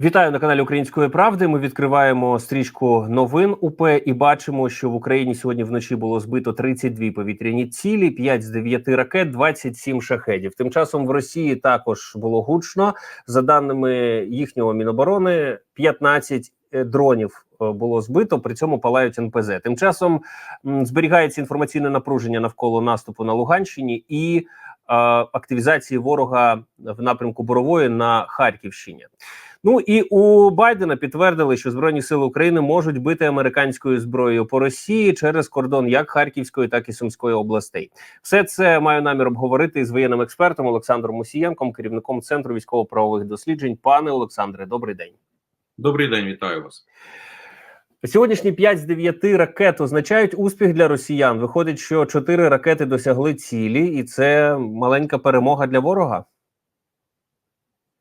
Вітаю на каналі Української правди. Ми відкриваємо стрічку новин УП і бачимо, що в Україні сьогодні вночі було збито 32 повітряні цілі, 5 з 9 ракет, 27 шахедів. Тим часом в Росії також було гучно. За даними їхнього міноборони, 15 е, дронів е, було збито. При цьому палають НПЗ. Тим часом зберігається інформаційне напруження навколо наступу на Луганщині і е, активізації ворога в напрямку Борової на Харківщині. Ну і у Байдена підтвердили, що збройні сили України можуть бити американською зброєю по Росії через кордон як Харківської, так і Сумської областей. Все це маю намір обговорити з воєнним експертом Олександром Мусієнком, керівником центру військово-правових досліджень. Пане Олександре, добрий день. Добрий день, вітаю вас. Сьогоднішні 5 з 9 ракет означають успіх для росіян. Виходить, що 4 ракети досягли цілі, і це маленька перемога для ворога.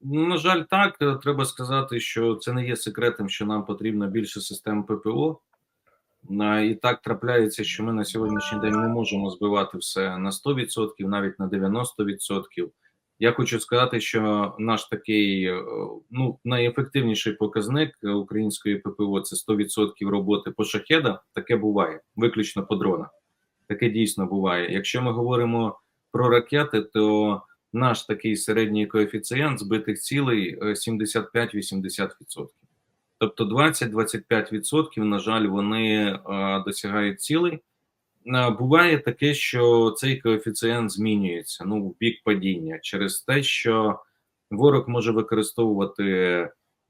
Ну, На жаль, так Е, треба сказати, що це не є секретом, що нам потрібно більше систем ППО. І так трапляється, що ми на сьогоднішній день не можемо збивати все на 100%, навіть на 90%. Я хочу сказати, що наш такий е, ну найефективніший показник української ППО це 100% роботи по шахедах. Таке буває, виключно по дронах. Таке дійсно буває. Якщо ми говоримо про ракети, то наш такий середній коефіцієнт збитих цілей е, 75-80%. Тобто 20-25%, на жаль, вони е, досягають цілей. Е, Буває таке, що цей коефіцієнт змінюється ну, в бік падіння через те, що ворог може використовувати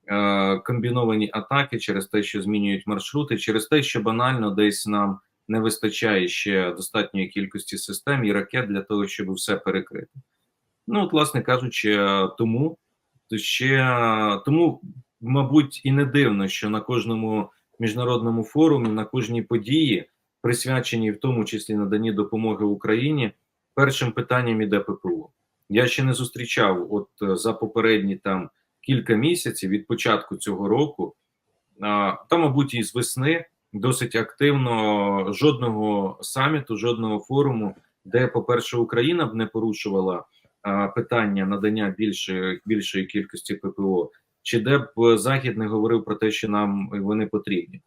е, комбіновані атаки через те, що змінюють маршрути, через те, що банально десь нам не вистачає ще достатньої кількості систем і ракет для того, щоб все перекрити. Ну, от, власне кажучи, е, тому то ще е, тому, мабуть, і не дивно, що на кожному міжнародному форумі, на кожній події, присвяченій в тому числі наданні допомоги Україні, першим питанням іде ППО. Я ще не зустрічав, от е, за попередні там кілька місяців від початку цього року, та, мабуть, і з весни досить активно жодного саміту, жодного форуму, де, по-перше, Україна б не порушувала питання надання більшої, більшої кількості ППО, чи де б Захід не говорив про те, що нам вони потрібні.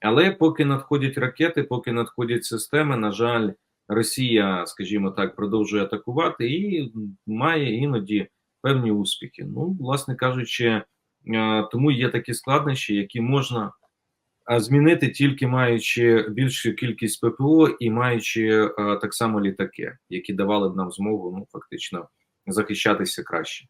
Але поки надходять ракети, поки надходять системи, на жаль, Росія, скажімо так, продовжує атакувати і має іноді певні успіхи. Ну, власне кажучи, тому є такі складнощі, які можна змінити тільки маючи більшу кількість ППО і маючи е, так само літаки, які давали б нам змогу ну фактично захищатися краще.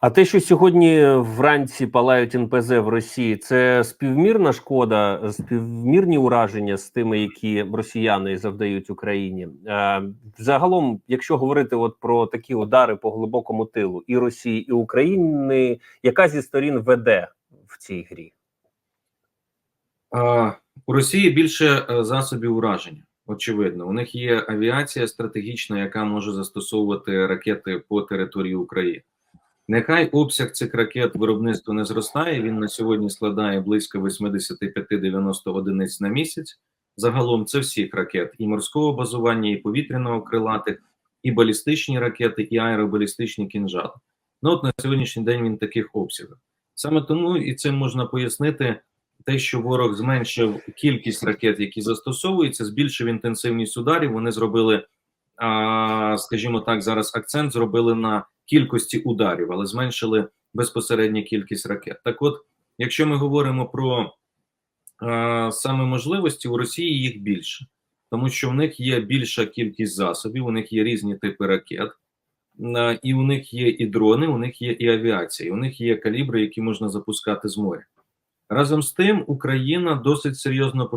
А те, що сьогодні вранці палають НПЗ в Росії, це співмірна шкода, співмірні ураження з тими, які росіяни завдають Україні. Е, загалом, якщо говорити от про такі удари по глибокому тилу і Росії, і України, яка зі сторін веде в цій грі? У Росії більше е, засобів ураження. Очевидно, у них є авіація стратегічна, яка може застосовувати ракети по території України. Нехай обсяг цих ракет виробництва не зростає. Він на сьогодні складає близько 85-90 одиниць на місяць. Загалом це всіх ракет і морського базування, і повітряного крилатих, і балістичні ракети, і аеробалістичні кінжали. Ну от на сьогоднішній день він таких обсягах. Саме тому і цим можна пояснити те, що ворог зменшив кількість ракет, які застосовуються, збільшив інтенсивність ударів. Вони зробили, скажімо так, зараз акцент зробили на кількості ударів, але зменшили безпосередню кількість ракет. Так, от, якщо ми говоримо про саме можливості, у Росії їх більше, тому що в них є більша кількість засобів, у них є різні типи ракет. І у них є і дрони, у них є і авіація, і у них є калібри, які можна запускати з моря. Разом з тим, Україна досить серйозно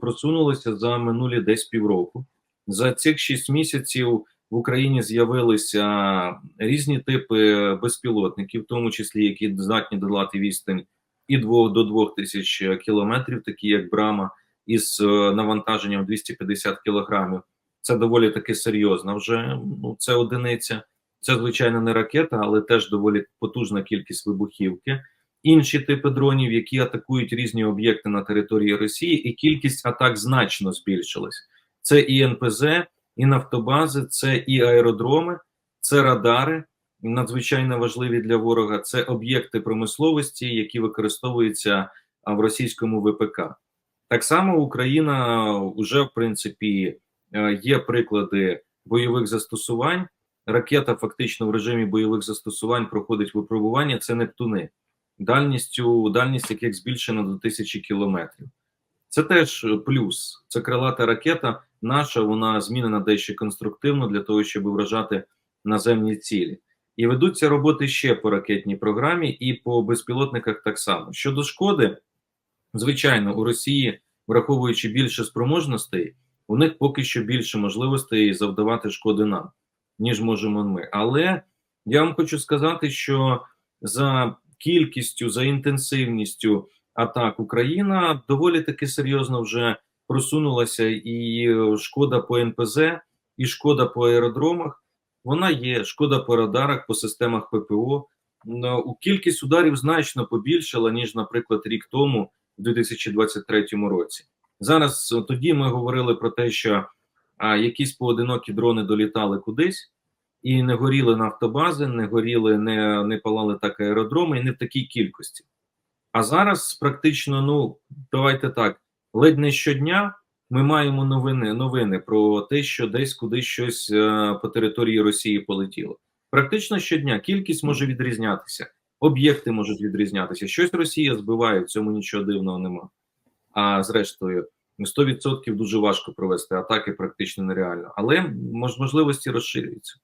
просунулася за минулі десь півроку. За цих шість місяців в Україні з'явилися різні типи безпілотників, в тому числі які здатні долати відстань і 2 до 2 тисяч кілометрів, такі як Брама, із е, навантаженням 250 кілограмів. Це доволі таки серйозна вже ну, це одиниця. Це звичайно не ракета, але теж доволі потужна кількість вибухівки інші типи дронів, які атакують різні об'єкти на території Росії, і кількість атак значно збільшилась. Це і НПЗ, і нафтобази, це і аеродроми, це радари, надзвичайно важливі для ворога. Це об'єкти промисловості, які використовуються в російському ВПК. Так само Україна вже в принципі е, є приклади бойових застосувань. Ракета фактично в режимі бойових застосувань проходить випробування. Це Нептуни, дальністю дальність яких збільшена до тисячі кілометрів. Це теж плюс. Це крилата ракета. Наша вона змінена дещо конструктивно для того, щоб вражати наземні цілі. І ведуться роботи ще по ракетній програмі, і по безпілотниках так само. Щодо шкоди, звичайно, у Росії, враховуючи більше спроможностей, у них поки що більше можливостей завдавати шкоди нам, ніж можемо ми. Але я вам хочу сказати, що за кількістю, за інтенсивністю атак Україна доволі таки серйозно вже просунулася, і шкода по НПЗ, і шкода по аеродромах. Вона є шкода по радарах, по системах ППО. Ну, У кількість ударів значно побільшала ніж, наприклад, рік тому, в 2023 році. Зараз тоді ми говорили про те, що а, якісь поодинокі дрони долітали кудись, і не горіли нафтобази, не горіли, не, не палали так аеродроми, і не в такій кількості. А зараз практично, ну давайте так, ледь не щодня ми маємо новини новини про те, що десь кудись щось е, по території Росії полетіло. Практично щодня кількість може відрізнятися, об'єкти можуть відрізнятися. Щось Росія збиває, в цьому нічого дивного нема. А зрештою, 100% дуже важко провести атаки, практично нереально, але мож, можливості розширюються.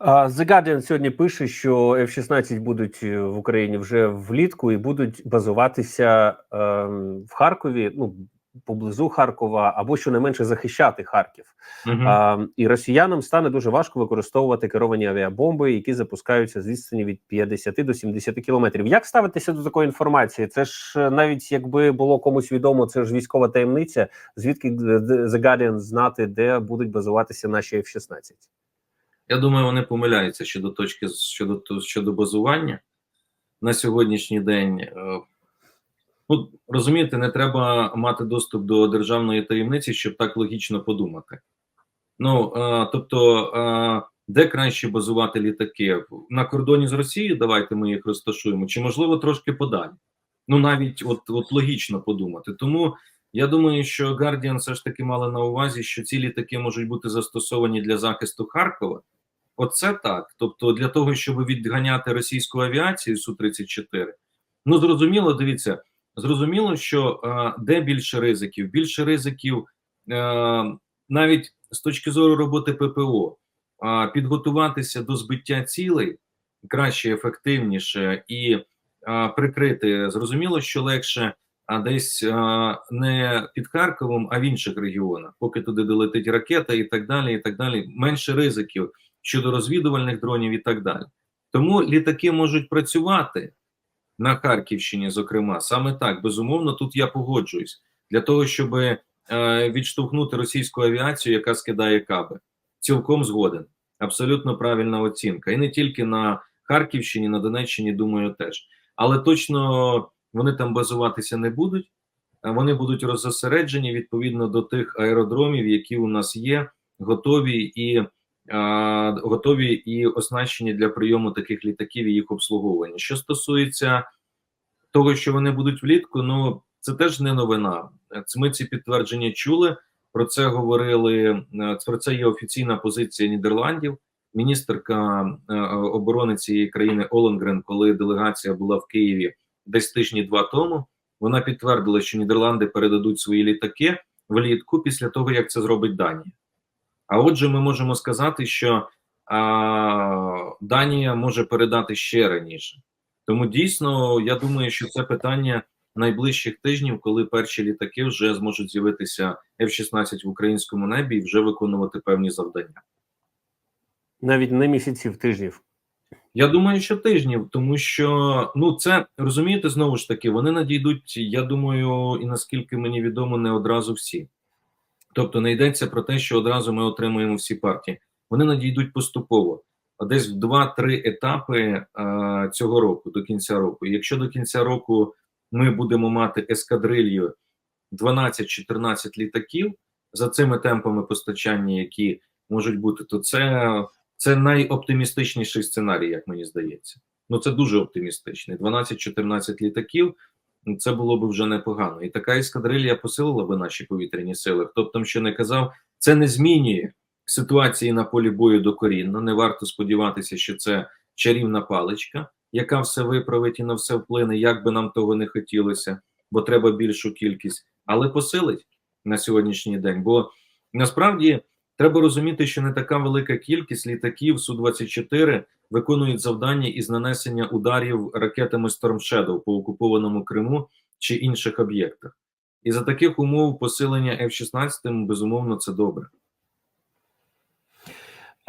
The Guardian сьогодні пише, що F-16 будуть е, в Україні вже влітку і будуть базуватися ем, в Харкові, ну поблизу Харкова, або щонайменше захищати Харків. Угу. А, і росіянам стане дуже важко використовувати керовані авіабомби, які запускаються з відстані від 50 до 70 кілометрів. Як ставитися до такої інформації? Це ж е, навіть якби було комусь відомо, це ж військова таємниця. Звідки е, The Guardian знати, де будуть базуватися наші F-16? Я думаю, вони помиляються щодо точки щодо щодо базування на сьогоднішній день. е, Ну, розумієте, не треба мати доступ до державної таємниці, щоб так логічно подумати. Ну е, тобто, е, де краще базувати літаки на кордоні з Росією? Давайте ми їх розташуємо, чи можливо трошки подалі. Ну навіть от, от логічно подумати. Тому я думаю, що Guardian все ж таки мали на увазі, що ці літаки можуть бути застосовані для захисту Харкова. Оце так. Тобто, для того, щоб відганяти російську авіацію су 34 ну зрозуміло, дивіться. Зрозуміло, що е, де більше ризиків? Більше ризиків е, навіть з точки зору роботи ППО, е, підготуватися до збиття цілей краще, ефективніше і е, прикрити. Зрозуміло, що легше а десь е, не під Харковом, а в інших регіонах, поки туди долетить ракета і так далі. і так далі. Менше ризиків щодо розвідувальних дронів і так далі. Тому літаки можуть працювати на Харківщині, зокрема, саме так безумовно, тут я погоджуюсь для того, щоб е, відштовхнути російську авіацію, яка скидає каби. Цілком згоден. Абсолютно правильна оцінка. І не тільки на Харківщині, на Донеччині, думаю, теж. Але точно вони там базуватися не будуть. Вони будуть роззосереджені відповідно до тих аеродромів, які у нас є, готові і готові і оснащені для прийому таких літаків і їх обслуговування. Що стосується того, що вони будуть влітку, ну це теж не новина. Ми ці підтвердження чули. Про це говорили. Про це є офіційна позиція Нідерландів. Міністерка е, оборони цієї країни Оленгрен, коли делегація була в Києві десь тижні два тому. Вона підтвердила, що Нідерланди передадуть свої літаки влітку після того, як це зробить Данія. А отже, ми можемо сказати, що а, Данія може передати ще раніше. Тому дійсно, я думаю, що це питання найближчих тижнів, коли перші літаки вже зможуть з'явитися F-16 в українському небі і вже виконувати певні завдання. Навіть не місяців, тижнів. Я думаю, що тижнів, тому що ну це розумієте, знову ж таки, вони надійдуть. Я думаю, і наскільки мені відомо, не одразу всі. Тобто не йдеться про те, що одразу ми отримуємо всі партії. Вони надійдуть поступово, десь в 2-3 етапи а, цього року, до кінця року. Якщо до кінця року ми будемо мати ескадрилью 12-14 літаків за цими темпами постачання, які можуть бути, то це Це найоптимістичніший сценарій, як мені здається. Ну це дуже оптимістичний. 12-14 літаків. Ну, Це було б вже непогано. І така ескадрилья посилила би наші повітряні сили. Хто б там ще не казав, це не змінює ситуації на полі бою докорінно. Не варто сподіватися, що це чарівна паличка, яка все виправить і на все вплине, як би нам того не хотілося, бо треба більшу кількість, але посилить на сьогоднішній день. Бо насправді треба розуміти, що не така велика кількість літаків Су-24 виконують завдання із нанесення ударів ракетами Storm Shadow по окупованому Криму чи інших об'єктах. І за таких умов посилення F-16 безумовно це добре.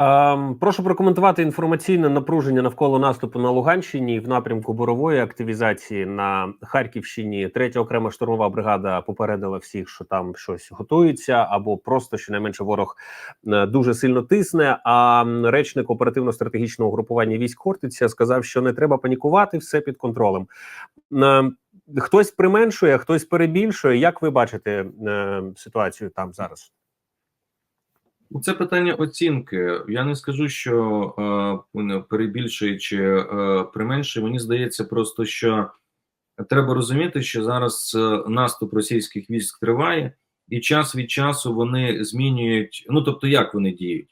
Ем, прошу прокоментувати інформаційне напруження навколо наступу на Луганщині в напрямку борової активізації на Харківщині. Третя окрема штурмова бригада попередила всіх, що там щось готується, або просто щонайменше ворог е, дуже сильно тисне. А речник оперативно-стратегічного групування військ Хортиця сказав, що не треба панікувати, все під контролем. Е, Хтось применшує, хтось перебільшує. Як ви бачите е, ситуацію там зараз? Ну, Це питання оцінки. Я не скажу, що е, перебільшує чи е, применшує. Мені здається, просто що треба розуміти, що зараз е, наступ російських військ триває, і час від часу вони змінюють. Ну тобто, як вони діють?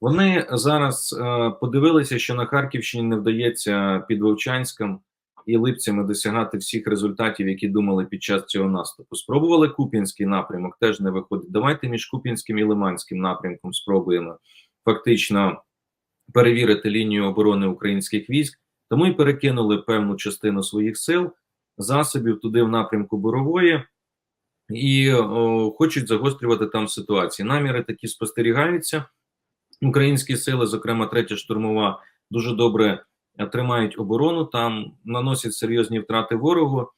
Вони зараз подивилися, що на Харківщині не вдається під Вовчанськом і Липцями досягати всіх результатів, які думали під час цього наступу. Спробували Куп'янський напрямок, теж не виходить. Давайте між Куп'янським і Лиманським напрямком спробуємо фактично перевірити лінію оборони українських військ. Тому і перекинули певну частину своїх сил, засобів туди в напрямку Борової і о, хочуть загострювати там ситуації. Наміри такі спостерігаються. Українські сили, зокрема, третя штурмова, дуже добре тримають оборону, там наносять серйозні втрати ворогу.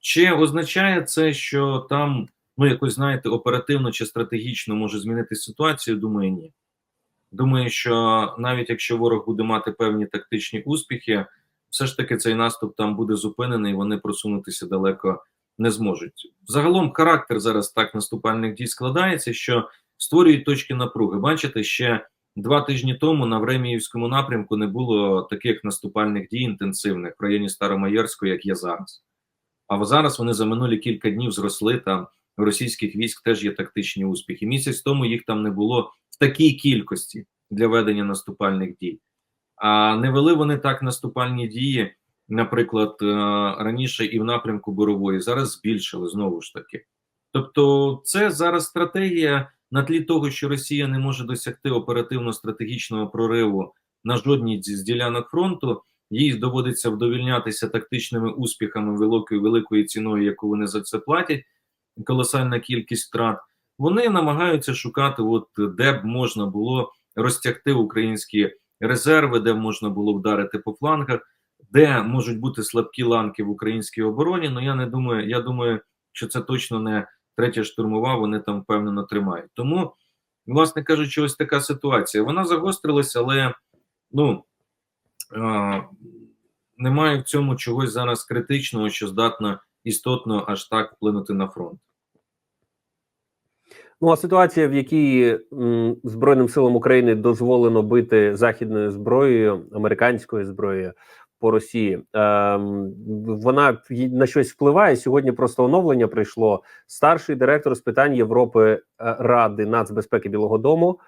Чи означає це, що там, ну якось знаєте, оперативно чи стратегічно може змінити ситуацію? Думаю, ні. Думаю, що навіть якщо ворог буде мати певні тактичні успіхи, все ж таки цей наступ там буде зупинений, вони просунутися далеко не зможуть. Загалом характер зараз так наступальних дій складається, що створюють точки напруги. Бачите, ще Два тижні тому на Времіївському напрямку не було таких наступальних дій інтенсивних в районі Старомайорського, як є зараз. А зараз вони за минулі кілька днів зросли там. Російських військ теж є тактичні успіхи. Місяць тому їх там не було в такій кількості для ведення наступальних дій. А не вели вони так наступальні дії, наприклад, е, раніше і в напрямку Борової. Зараз збільшили знову ж таки. Тобто, це зараз стратегія на тлі того, що Росія не може досягти оперативно-стратегічного прориву на жодній з ділянок фронту, їй доводиться вдовільнятися тактичними успіхами великою великою ціною, яку вони за це платять. Колосальна кількість втрат. Вони намагаються шукати, от де б можна було розтягти українські резерви, де можна було вдарити по флангах, де можуть бути слабкі ланки в українській обороні. Ну я не думаю, я думаю, що це точно не третя штурмова, вони там впевнено тримають. Тому, власне кажучи, ось така ситуація. Вона загострилася, але ну а, немає в цьому чогось зараз критичного, що здатно істотно аж так вплинути на фронт. Ну а ситуація, в якій м, Збройним силам України дозволено бити західною зброєю, американською зброєю по Росії, ем, вона на щось впливає. Сьогодні просто оновлення прийшло. Старший директор з питань Європи е, Ради нацбезпеки Білого Дому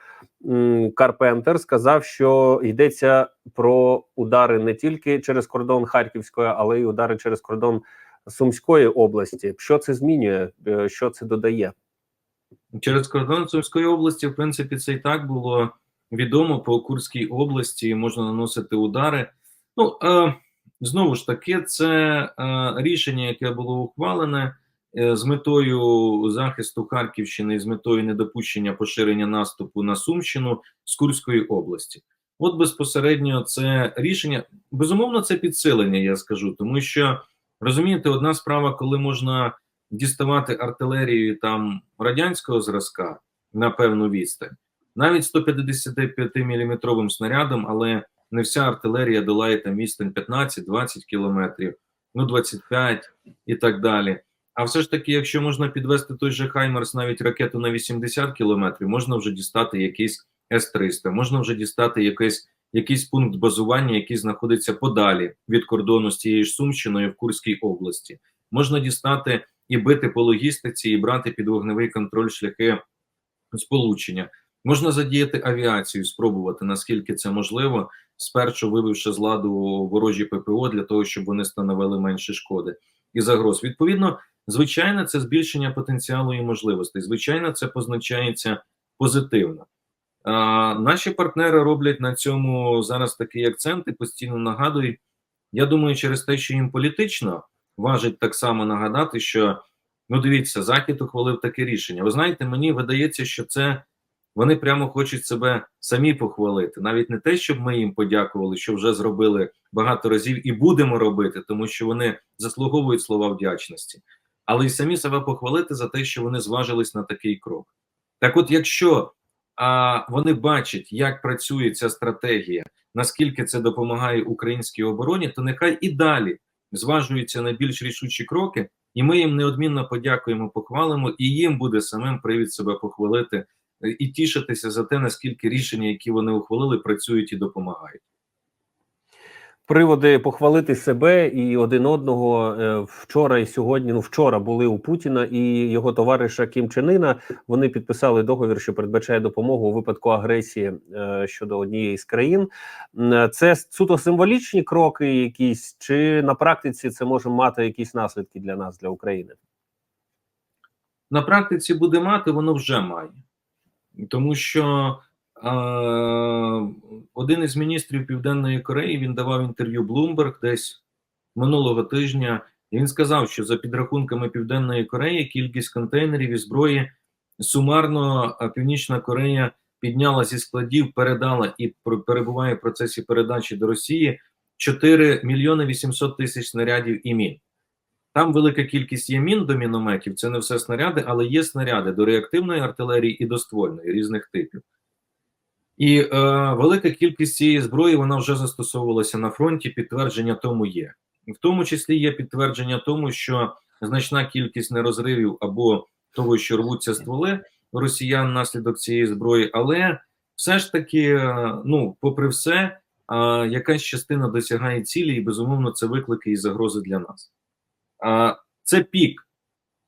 Карпентер сказав, що йдеться про удари не тільки через кордон Харківської, але й удари через кордон Сумської області. Що це змінює? Е, Що це додає? Через кордон Сумської області, в принципі, це і так було відомо по Курській області. Можна наносити удари. Ну е, знову ж таки, це е, рішення, яке було ухвалене е, з метою захисту Харківщини, і з метою недопущення поширення наступу на Сумщину з Курської області. От безпосередньо це рішення безумовно, це підсилення, я скажу, тому що розумієте, одна справа, коли можна діставати артилерію там радянського зразка на певну відстань, навіть 155 мм снарядом, але не вся артилерія долає там відстань 15-20 кілометрів, ну 25 і так далі. А все ж таки, якщо можна підвести той же Хаймерс навіть ракету на 80 кілометрів, можна вже дістати якийсь С-300, можна вже дістати якийсь, якийсь пункт базування, який знаходиться подалі від кордону з цією ж Сумщиною в Курській області. Можна дістати і бити по логістиці, і брати під вогневий контроль шляхи сполучення. Можна задіяти авіацію, спробувати наскільки це можливо, спершу вивівши з ладу ворожі ППО для того, щоб вони становили менше шкоди і загроз. Відповідно, звичайно, це збільшення потенціалу і можливостей. Звичайно, це позначається позитивно. А, наші партнери роблять на цьому зараз такий акцент і постійно нагадують. Я думаю, через те, що їм політично важить так само нагадати, що ну дивіться, Захід ухвалив таке рішення. Ви знаєте, мені видається, що це вони прямо хочуть себе самі похвалити. Навіть не те, щоб ми їм подякували, що вже зробили багато разів і будемо робити, тому що вони заслуговують слова вдячності, але й самі себе похвалити за те, що вони зважились на такий крок. Так, от, якщо а, вони бачать, як працює ця стратегія, наскільки це допомагає українській обороні, то нехай і далі зважуються на більш рішучі кроки, і ми їм неодмінно подякуємо, похвалимо, і їм буде самим привід себе похвалити і тішитися за те, наскільки рішення, які вони ухвалили, працюють і допомагають. Приводи похвалити себе і один одного е, вчора і сьогодні. Ну вчора були у Путіна і його товариша Кім Чен Іна. Вони підписали договір, що передбачає допомогу у випадку агресії е, щодо однієї з країн. Це суто символічні кроки, якісь чи на практиці це може мати якісь наслідки для нас, для України. на практиці буде мати, воно вже має. Тому що е, один із міністрів Південної Кореї він давав інтерв'ю Bloomberg десь минулого тижня, і він сказав, що за підрахунками Південної Кореї кількість контейнерів і зброї сумарно Північна Корея підняла зі складів, передала і перебуває в процесі передачі до Росії 4 мільйони 800 тисяч снарядів і мін. Там велика кількість є мін до мінометів, це не все снаряди, але є снаряди до реактивної артилерії і до ствольної різних типів. І е, велика кількість цієї зброї вона вже застосовувалася на фронті. Підтвердження тому є. В тому числі є підтвердження тому, що значна кількість нерозривів або того, що рвуться стволи росіян внаслідок цієї зброї, але все ж таки, е, ну, попри все, якась частина досягає цілі, і безумовно це виклики і загрози для нас. А це пік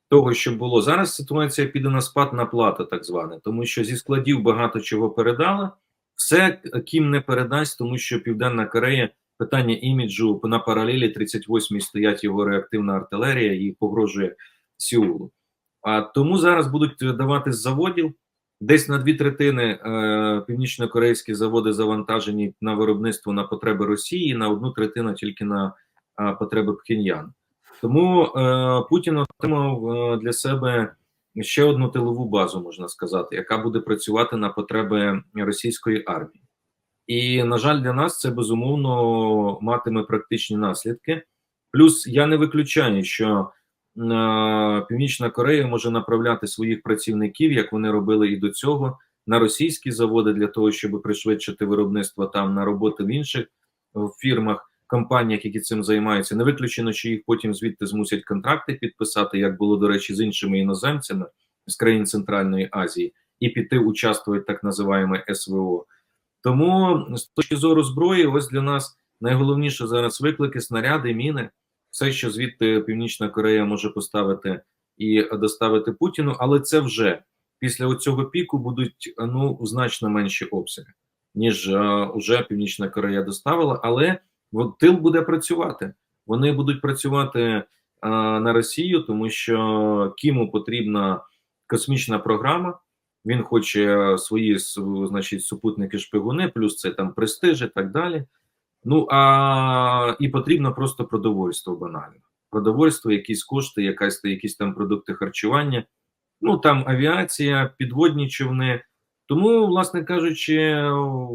того, що було зараз. Ситуація піде на спад на плата, так зване, тому що зі складів багато чого передала. Все Кім не передасть, тому що Південна Корея питання іміджу на паралелі 38-й стоять його реактивна артилерія і погрожує Сеулу. А тому зараз будуть давати з заводів. Десь на дві третини е, північно-корейські заводи завантажені на виробництво на потреби Росії, на одну третину тільки на е, потреби Пхеньяну. Тому е, Путін отримав е, для себе ще одну тилову базу, можна сказати, яка буде працювати на потреби російської армії. І, на жаль, для нас це безумовно матиме практичні наслідки. Плюс я не виключаю, що е, Північна Корея може направляти своїх працівників, як вони робили і до цього, на російські заводи для того, щоб пришвидшити виробництво там на роботи в інших фірмах компаніях, які цим займаються, не виключено, що їх потім звідти змусять контракти підписати, як було до речі, з іншими іноземцями з країн Центральної Азії, і піти участвувати так називаємо СВО. Тому з точки зору зброї, ось для нас найголовніше зараз виклики, снаряди, міни, все, що звідти Північна Корея може поставити і доставити Путіну, але це вже після цього піку будуть ну значно менші обсяги, ніж а, уже Північна Корея доставила, але тил буде працювати. Вони будуть працювати а, на Росію, тому що Кіму потрібна космічна програма. Він хоче свої значить, супутники шпигуни, плюс це там престиж і так далі. Ну а і потрібно просто продовольство банально. Продовольство, якісь кошти, якась якісь там продукти харчування. Ну там авіація, підводні човни. Тому, власне кажучи,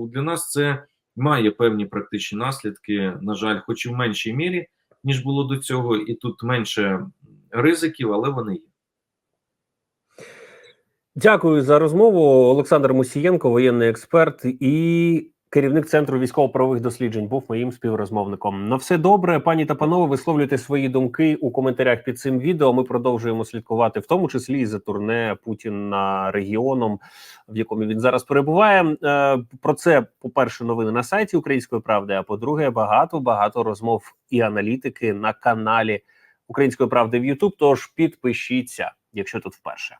для нас це має певні практичні наслідки, на жаль, хоч і в меншій мірі, ніж було до цього, і тут менше ризиків, але вони є. Дякую за розмову. Олександр Мусієнко, воєнний експерт і керівник центру військово-правових досліджень, був моїм співрозмовником. На все добре, пані та панове. Висловлюйте свої думки у коментарях під цим відео. Ми продовжуємо слідкувати, в тому числі і за турне Путіна регіоном, в якому він зараз перебуває. Е, Про це по перше, новини на сайті Української правди. А по-друге, багато багато розмов і аналітики на каналі Української правди в YouTube. Тож підпишіться, якщо тут вперше.